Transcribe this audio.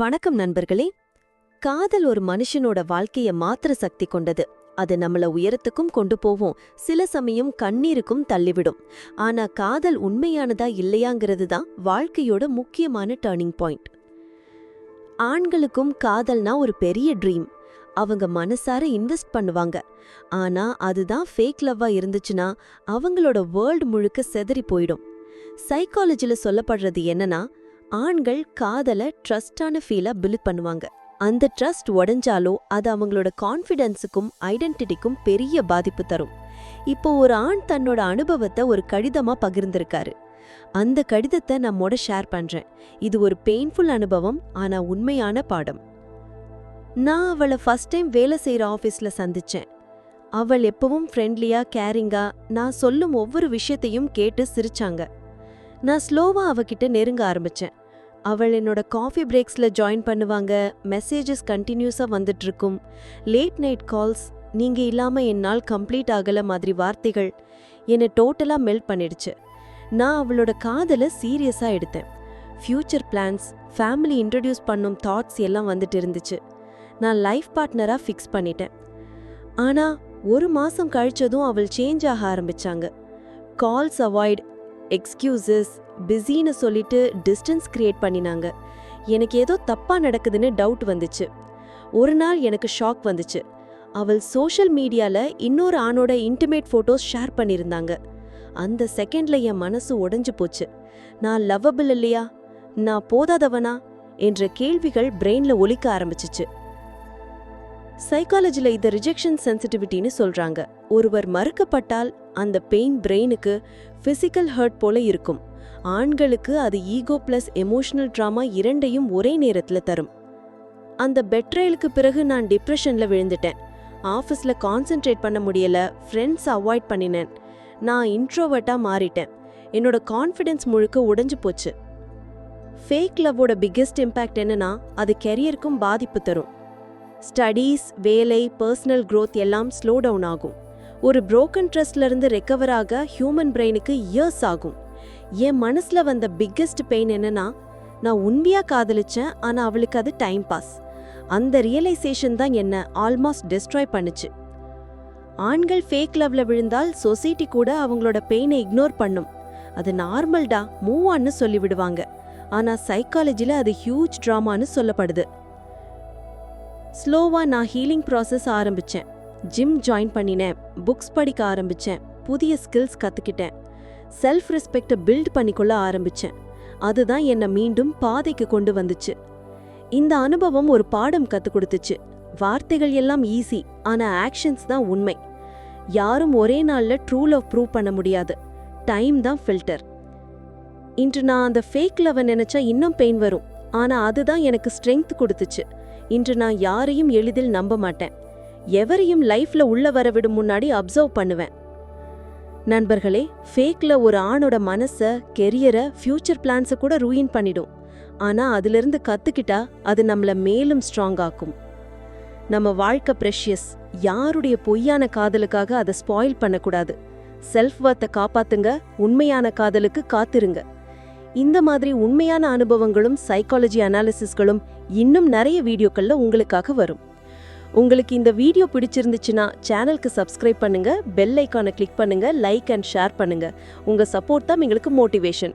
வணக்கம் நண்பர்களே. காதல் ஒரு மனுஷனோட வாழ்க்கைய மாத்திர சக்தி கொண்டது. அது நம்மள உயரத்துக்கும் கொண்டு போவோம் சில சமயம் கண்ணீருக்கும் தள்ளிவிடும். ஆனா காதல் உண்மையானதா இல்லையாங்கிறது தான் வாழ்க்கையோட முக்கியமான டேர்னிங் பாயிண்ட் ஆண்களுக்கும் காதல்னா ஒரு பெரிய ட்ரீம் அவங்க மனசார இன்வெஸ்ட் பண்ணுவாங்க. ஆனா அதுதான் ஃபேக் லவ்வா இருந்துச்சுன்னா அவங்களோட வேர்ல்டு முழுக்க செதறி போயிடும். சைக்காலஜில சொல்லப்படுறது என்னன்னா ஆண்கள் காதலை ட்ரஸ்டான ஃபீலை பில்ட் பண்ணுவாங்க. அந்த ட்ரஸ்ட் உடஞ்சாலோ அது அவங்களோட கான்ஃபிடென்ஸுக்கும் ஐடென்டிட்டிக்கும் பெரிய பாதிப்பு தரும். இப்போ ஒரு ஆண் தன்னோட அனுபவத்தை ஒரு கடிதமா பகிர்ந்திருக்காரு. அந்த கடிதத்தை நம்மோட ஷேர் பண்றேன். இது ஒரு பெயின்ஃபுல் அனுபவம் ஆனா உண்மையான பாடம். நான் அவளை ஃபர்ஸ்ட் டைம் வேலை செய்கிற ஆஃபீஸில் சந்தித்தேன் அவள் எப்பவும் ஃப்ரெண்ட்லியாக கேரிங்காக நான் சொல்லும் ஒவ்வொரு விஷயத்தையும் கேட்டு சிரிச்சாங்க. நான் ஸ்லோவா அவகிட்ட நெருங்க ஆரம்பிச்சேன். அவள் என்னோட காஃபி பிரேக்ஸில் ஜாயின் பண்ணுவாங்க மெசேஜஸ் கண்டினியூஸாக வந்துட்ருக்கும். லேட் நைட் கால்ஸ் நீங்கள் இல்லாமல் என் நாள் கம்ப்ளீட் ஆகலை மாதிரி வார்த்தைகள் என்னை டோட்டலாக மெல்ட் பண்ணிடுச்சு. நான் அவளோட காதலை சீரியஸாக எடுத்தேன். ஃப்யூச்சர் பிளான்ஸ் ஃபேமிலி இன்ட்ரடியூஸ் பண்ணும் தாட்ஸ் எல்லாம் வந்துட்டு இருந்துச்சு. நான் லைஃப் பார்ட்னராக ஃபிக்ஸ் பண்ணிட்டேன். ஆனால் ஒரு மாதம் கழிச்சதும் அவள் சேஞ்ச் ஆக ஆரம்பித்தாங்க கால்ஸ் அவாய்ட் எக்ஸ்கியூசஸ் பிஸின்னு சொல்லிட்டு டிஸ்டன்ஸ் கிரியேட் பண்ணினாங்க. எனக்கு ஏதோ தப்பாக நடக்குதுன்னு டவுட் வந்துச்சு. ஒரு நாள் எனக்கு ஷாக் வந்துச்சு. அவள் சோஷியல் மீடியாவில் இன்னொரு ஆணோட இன்டிமேட் ஃபோட்டோஸ் ஷேர் பண்ணியிருந்தாங்க. அந்த செகண்ட்ல என் மனசு உடஞ்சு போச்சு. நான் லவ்வபிள் இல்லையா? நான் போதாதவனா? என்ற கேள்விகள் பிரெயினில் ஒலிக்க ஆரம்பிச்சிச்சு. சைக்காலஜியில் இதை ரிஜெக்ஷன் சென்சிட்டிவிட்டின்னு சொல்கிறாங்க ஒருவர் மறுக்கப்பட்டால் அந்த பெயின் பிரெயினுக்கு ஃபிசிக்கல் ஹர்ட் போல இருக்கும். ஆண்களுக்கு அது ஈகோ பிளஸ் எமோஷனல் ட்ராமா இரண்டையும் ஒரே நேரத்தில் தரும். அந்த பெட்ரேலுக்கு பிறகு நான் டிப்ரெஷனில் விழுந்துட்டேன். ஆஃபீஸில் கான்சென்ட்ரேட் பண்ண முடியல ஃப்ரெண்ட்ஸ் அவாய்ட் பண்ணினேன். நான் இன்ட்ரோவர்ட்டாக மாறிட்டேன். என்னோட கான்ஃபிடென்ஸ் முழுக்க உடைஞ்சு போச்சு. ஃபேக் லவ்வோட பிக்கெஸ்ட் இம்பேக்ட் என்னன்னா அது கெரியருக்கும் பாதிப்பு தரும். ஸ்டடீஸ் வேலை பர்சனல் க்ரோத் எல்லாம் ஸ்லோ டவுன் ஆகும். ஒரு புரோக்கன் ட்ரஸ்ட்லேருந்து ரெக்கவர் ஆக ஹியூமன் பிரெயினுக்கு இயர்ஸ் ஆகும். என் மனசில் வந்த பிக்கெஸ்ட் பெயின் என்னன்னா நான் உண்மையாக காதலிச்சேன் ஆனால் அவளுக்கு அது டைம் பாஸ் அந்த ரியலைசேஷன் தான் என்னை ஆல்மோஸ்ட் டெஸ்ட்ராய் பண்ணுச்சு. ஆண்கள் ஃபேக் லவ்ல விழுந்தால் சொசைட்டி கூட அவங்களோட பெயினை இக்னோர் பண்ணும். அது நார்மல்டா மூவ் ஆன்னு சொல்லிவிடுவாங்க ஆனால் சைக்காலஜியில் அது ஹியூஜ் ட்ராமான்னு சொல்லப்படுது. ஸ்லோவாக நான் ஹீலிங் ப்ராசஸ் ஆரம்பித்தேன் ஜிம் ஜாயின் பண்ணினேன். புக்ஸ் படிக்க ஆரம்பித்தேன் புதிய ஸ்கில்ஸ் கற்றுக்கிட்டேன் செல்ஃப் ரெஸ்பெக்டை பில்ட் பண்ணிக்கொள்ள ஆரம்பிச்சேன். அதுதான் என்னை மீண்டும் பாதைக்கு கொண்டு வந்துச்சு. இந்த அனுபவம் ஒரு பாடம் கற்றுக் கொடுத்துச்சு. வார்த்தைகள் எல்லாம் ஈஸி ஆனால் ஆக்ஷன்ஸ் தான் உண்மை. யாரும் ஒரே நாளில் ட்ரூ லவ் ப்ரூவ் பண்ண முடியாது. டைம் தான் ஃபில்டர் இன்று நான் அந்த ஃபேக் லவ் நினைச்சா இன்னும் பெயின் வரும். ஆனால் அதுதான் எனக்கு ஸ்ட்ரென்த் கொடுத்துச்சு. இன்று நான் யாரையும் எளிதில் நம்ப மாட்டேன். எவரையும் லைஃப்ல உள்ள வர விடும் முன்னாடி அப்சர்வ் பண்ணுவேன். நண்பர்களே ஃபேக்ல ஒரு ஆணோட மனசை கெரியரை ஃபியூச்சர் பிளான்ஸை கூட ரூயின் பண்ணிடும். ஆனா அதிலிருந்து கத்துக்கிட்டா அது நம்மளை மேலும் ஸ்ட்ராங் ஆக்கும். நம்ம வாழ்க்கை ப்ரெஷியஸ். யாருடைய பொய்யான காதலுக்காக அதை ஸ்பாயில் பண்ணக்கூடாது. செல்ஃப் வர்த்தை காப்பாத்துங்க உண்மையான காதலுக்கு காத்திருங்க. இந்த மாதிரி உண்மையான அனுபவங்களும் சைக்காலஜி அனாலிசிஸ்களும் இன்னும் நிறைய வீடியோக்களில் உங்களுக்காக வரும். உங்களுக்கு இந்த வீடியோ பிடிச்சிருந்துச்சுன்னா சேனலுக்கு சப்ஸ்கிரைப் பண்ணுங்கள் பெல் ஐக்கானை கிளிக் பண்ணுங்கள் லைக் அண்ட் ஷேர் பண்ணுங்கள் உங்கள் சப்போர்ட் தான் எங்களுக்கு மோட்டிவேஷன்